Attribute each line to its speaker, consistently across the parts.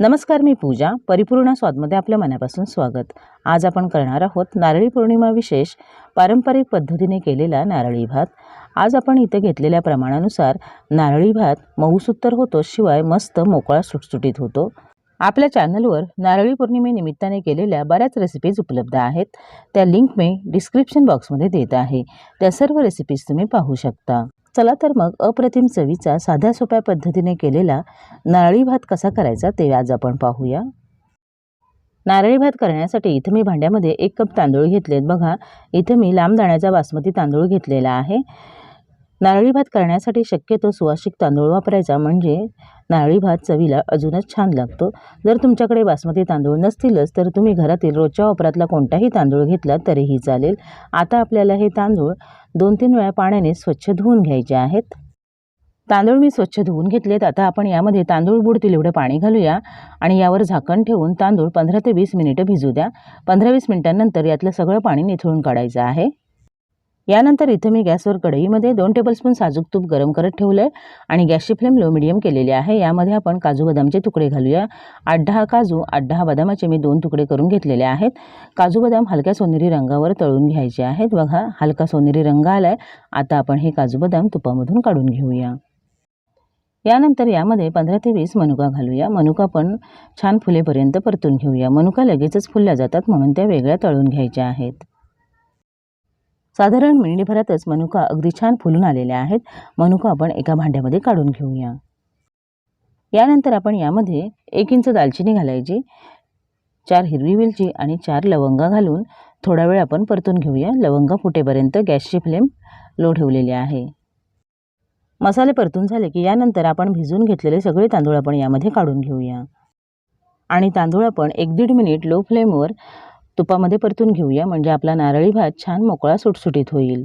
Speaker 1: नमस्कार मी पूजा. परिपूर्ण स्वादमध्ये आपल्या मनापासून स्वागत. आज आपण करणार आहोत नारळी पौर्णिमा विशेष पारंपरिक पद्धतीने केलेला नारळी भात. आज आपण इथे घेतलेल्या प्रमाणानुसार नारळी भात मऊसुत्तर होतो शिवाय मस्त मोकळा सुटसुटीत होतो. आपल्या चॅनलवर नारळी पौर्णिमेनिमित्ताने केलेल्या बऱ्याच रेसिपीज उपलब्ध आहेत. त्या लिंक मी डिस्क्रिप्शन बॉक्समध्ये देत आहे. त्या सर्व रेसिपीज तुम्ही पाहू शकता. चला तर मग अप्रतिम चवीचा साध्या सोप्या पद्धतीने केलेला नारळी भात कसा करायचा ते आज आपण पाहूया. नारळी भात करण्यासाठी इथं मी भांड्यामध्ये एक कप तांदूळ घेतलेत. बघा इथं मी लांब दाण्याचा बासमती तांदूळ घेतलेला आहे. नारळी भात करण्यासाठी शक्यतो सुवासिक तांदूळ वापरायचा म्हणजे नारळी भात चवीला अजूनच छान लागतो. जर तुमच्याकडे बासमती तांदूळ नसतीलच तर तुम्ही घरातील रोजच्या वापरातला कोणताही तांदूळ घेतला तरीही चालेल. आता आपल्याला हे तांदूळ दोन तीन वेळा पाण्याने स्वच्छ धुवून घ्यायचे आहेत. तांदूळ मी स्वच्छ धुवून घेतलेत. आता आपण यामध्ये तांदूळ बुडतील एवढं पाणी घालूया आणि यावर झाकण ठेवून तांदूळ पंधरा ते वीस मिनिटं भिजू द्या. पंधरा वीस मिनिटांनंतर यातलं सगळं पाणी निथळून काढायचं आहे. यानंतर इथं मी गॅसवर कढईमध्ये दोन टेबलस्पून साजूक तूप गरम करत ठेवलं आहे आणि गॅसची फ्लेम लो मिडियम केलेली आहे. यामध्ये आपण काजू बदामचे तुकडे घालूया. आठ दहा काजू आठ दहा बदामाचे मी दोन तुकडे करून घेतलेले आहेत. काजू बदाम हलक्या सोनेरी रंगावर तळून घ्यायचे आहेत. बघा हलका सोनेरी रंग आला आहे आता आपण हे काजू बदाम तुपामधून काढून घेऊया. यानंतर यामध्ये पंधरा ते वीस मनुका घालूया. मनुका पण छान फुलेपर्यंत परतून घेऊया. मनुका लगेचच फुलल्या जातात म्हणून त्या वेगळ्या तळून घ्यायच्या आहेत. साधारण मिनिटभरातच मनुका अगदी छान फुलून आलेल्या आहेत. मनुका आपण एका भांड्यामध्ये काढून घेऊया. यानंतर आपण यामध्ये एक इंच दालचिनी घालायची चार हिरवी वेलची आणि चार लवंगा घालून थोडा वेळ आपण परतून घेऊया. लवंगा फुटेपर्यंत गॅसची फ्लेम लो ठेवलेली आहे. मसाले परतून झाले की यानंतर आपण भिजून घेतलेले सगळे तांदूळ आपण यामध्ये काढून घेऊया. आणि तांदूळ आपण एक दीड मिनिट लो फ्लेमवर तुपामध्ये परतून घेऊया म्हणजे आपला नारळी भात छान मोकळा सुटसुटीत होईल.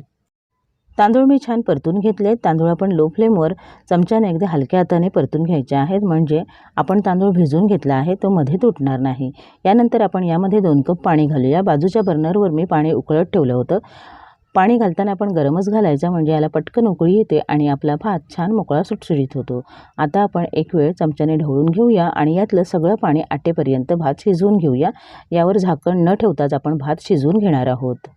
Speaker 1: तांदूळ मी छान परतून घेतले. तांदूळ आपण लो फ्लेमवर चमच्याने अगदी हलक्या हाताने परतून घ्यायचे आहेत. म्हणजे आपण तांदूळ भिजवून घेतला आहे तो मध्ये तुटणार नाही. यानंतर आपण यामध्ये दोन कप पाणी घालूया. बाजूच्या बर्नरवर मी पाणी उकळत ठेवलं होतं. पाणी घालताना आपण गरमच घालायचं म्हणजे याला पटकन उकळी येते आणि आपला भात छान मोकळा सुटसुटीत होतो. आता आपण एक वेळ चमच्याने ढवळून घेऊया आणि यातलं सगळं पाणी आटेपर्यंत भात शिजवून घेऊया. यावर झाकण न ठेवताच आपण भात शिजवून घेणार आहोत.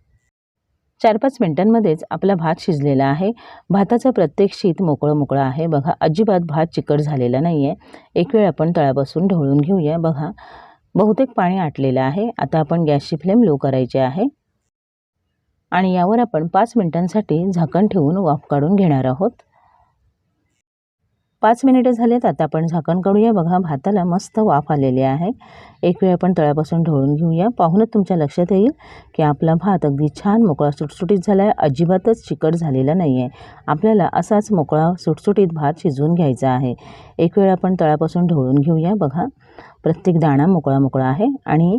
Speaker 1: चार पाच मिनटांमध्येच आपला भात शिजलेला आहे. भाताचं प्रत्येक शीत मोकळं मोकळं आहे. बघा अजिबात भात चिकट झालेला नाही आहे एक वेळ आपण तळापासून ढवळून घेऊया. बघा बहुतेक पाणी आटलेलं आहे. आता आपण गॅसची फ्लेम लो करायची आहे. आणि यावर आपण पाच मिनिटांसाठी झाकण ठेवून वाफ काढून घेणार आहोत. पाच मिनिटं झालेत आता आपण झाकण काढूया. बघा भाताला मस्त वाफ आलेली आहे. एक वेळ आपण तळ्यापासून ढवळून घेऊया. पाहूनच तुमच्या लक्षात येईल की आपला भात अगदी छान मोकळा सुटसुटीत झाला आहे अजिबातच चिकट झालेला नाही आहे आपल्याला असाच मोकळा सुटसुटीत भात शिजवून घ्यायचा आहे. एक वेळ आपण तळ्यापासून ढवळून घेऊया. बघा प्रत्येक दाणा मोकळा मोकळा आहे. आणि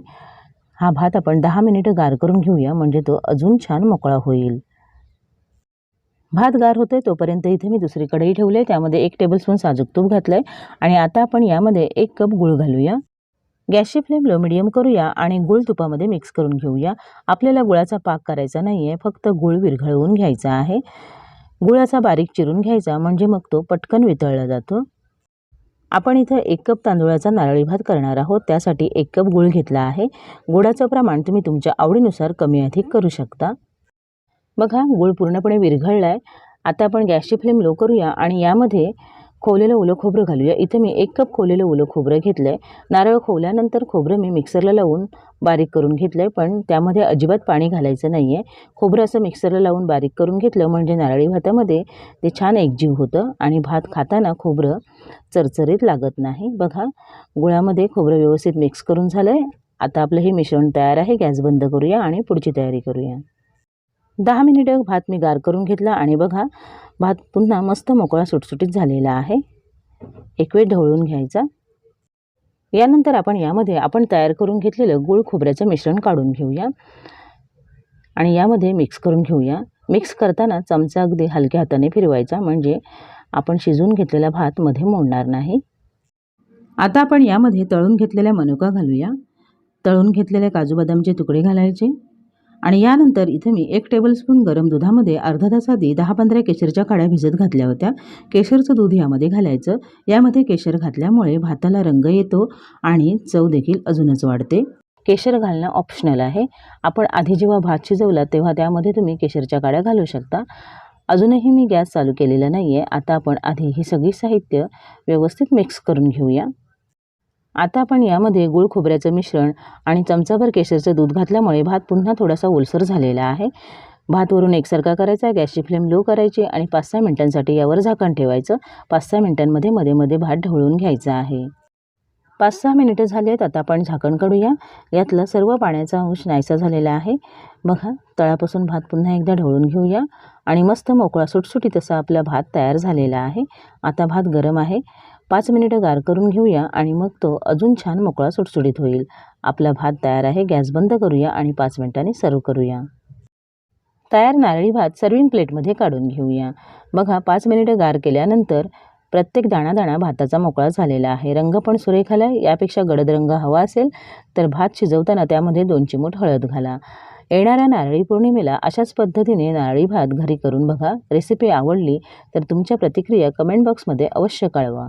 Speaker 1: हा भात आपण दहा मिनिटं गार करून घेऊया म्हणजे तो अजून छान मोकळा होईल. भात गार होतोय तोपर्यंत इथे मी दुसरी कढई ठेवली आहे त्यामध्ये एक टेबलस्पून साजूक तूप घातलं आहे आणि आता आपण यामध्ये एक कप गूळ घालूया. गॅसची फ्लेम लो मिडियम करूया आणि गूळ तुपामध्ये मिक्स करून घेऊया. आपल्याला गुळाचा पाक करायचा नाही आहे फक्त गुळ विरघळवून घ्यायचा आहे. गुळाचा बारीक चिरून घ्यायचा म्हणजे मग तो पटकन वितळला जातो. आपण इथं एक कप तांदूळाचा नारळी भात करणार आहोत. त्यासाठी एक कप गूळ घेतला आहे. गुळाचं प्रमाण तुम्ही तुमच्या आवडीनुसार कमी अधिक करू शकता. बघा गूळ पूर्णपणे विरघळला आहे आता आपण गॅसची फ्लेम लो करूया आणि यामध्ये खोवलेलं ओलं खोबरं घालूया. इथं मी एक कप खोवलेलं ओलं खोबरं घेतलं आहे नारळ खोवल्यानंतर खोबरं मी मिक्सरला लावून बारीक करून घेतलं आहे पण त्यामध्ये अजिबात पाणी घालायचं नाही आहे खोबरं असं मिक्सरला लावून बारीक करून घेतलं म्हणजे नारळी भातामध्ये ते छान एकजीव होतं आणि भात खाताना खोबरं चरचरीत लागत नाही. बघा गुळामध्ये खोबरं व्यवस्थित मिक्स करून झालं आहे आता आपलं हे मिश्रण तयार आहे. गॅस बंद करूया आणि पुढची तयारी करूया. दहा मिनिटं भात मी गार करून घेतला आणि बघा भात पुन्हा मस्त मोकळा सुटसुटीत झालेला आहे. एक वेळ ढवळून घ्यायचा. यानंतर आपण यामध्ये आपण तयार करून घेतलेलं गूळ खोबऱ्याचं मिश्रण काढून घेऊया. आणि यामध्ये मिक्स करून घेऊया. मिक्स करताना चमचा अगदी हलक्या हाताने फिरवायचा म्हणजे आपण शिजवून घेतलेला भात मध्ये मोडणार नाही. आता आपण यामध्ये तळून घेतलेल्या मनुका घालूया. तळून घेतलेले काजू बदामचे तुकडे घालायचे. आणि यानंतर इथे मी एक टेबलस्पून गरम दुधामध्ये अर्धा तास आधी दहा पंधरा केशरच्या काड्या भिजत घातल्या होत्या. केशरचं दूध यामध्ये घालायचं. यामध्ये केशर घातल्यामुळे भाताला रंग येतो आणि चव देखील अजूनच वाढते. केशर घालणं ऑप्शनल आहे. आपण आधी जेव्हा भात शिजवला तेव्हा त्यामध्ये तुम्ही केशरच्या काड्या घालू शकता. अजूनही मी गॅस चालू केलेला नाही आहे आता आपण आधी ही सगळी साहित्य व्यवस्थित मिक्स करून घेऊया. आता आपण यामध्ये गुळ खोबऱ्याचं मिश्रण आणि चमचाभर केशरचं दूध घातल्यामुळे भात पुन्हा थोडासा ओलसर झालेला आहे. भात वरून एकसारखा करायचा गॅसची फ्लेम लो करायची आणि पाच सहा मिनटांसाठी यावर झाकण ठेवायचं. पाच सहा मिनटांमध्ये मध्ये मध्ये भात ढवळून घ्यायचा आहे. पाच सहा मिनिटं झाली आहेत आता आपण झाकण काढूया. यातला सर्व पाण्याचा अंश नाहीसा झालेला आहे. बघा तळापासून भात पुन्हा एकदा ढवळून घेऊया आणि मस्त मोकळा सुटसुटीत असा आपला भात तयार झालेला आहे. आता भात गरम आहे. पाच मिनिटं गार करून घेऊया आणि मग तो अजून छान मोकळा सुटसुटीत होईल. आपला भात तयार आहे गॅस बंद करूया आणि पाच मिनिटांनी सर्व करूया. तयार नारळी भात सर्विंग प्लेटमध्ये काढून घेऊया. बघा पाच मिनिटं गार केल्यानंतर प्रत्येक दाणा दाणा भाताचा मोकळा झालेला आहे. रंग पण सुरेख आला यापेक्षा गडद रंग हवा असेल तर भात शिजवताना त्यामध्ये दोन चिमूट हळद घाला. येणाऱ्या नारळी पौर्णिमेला अशाच पद्धतीने नारळी भात घरी करून बघा. रेसिपी आवडली तर तुमच्या प्रतिक्रिया कमेंट बॉक्समध्ये अवश्य कळवा.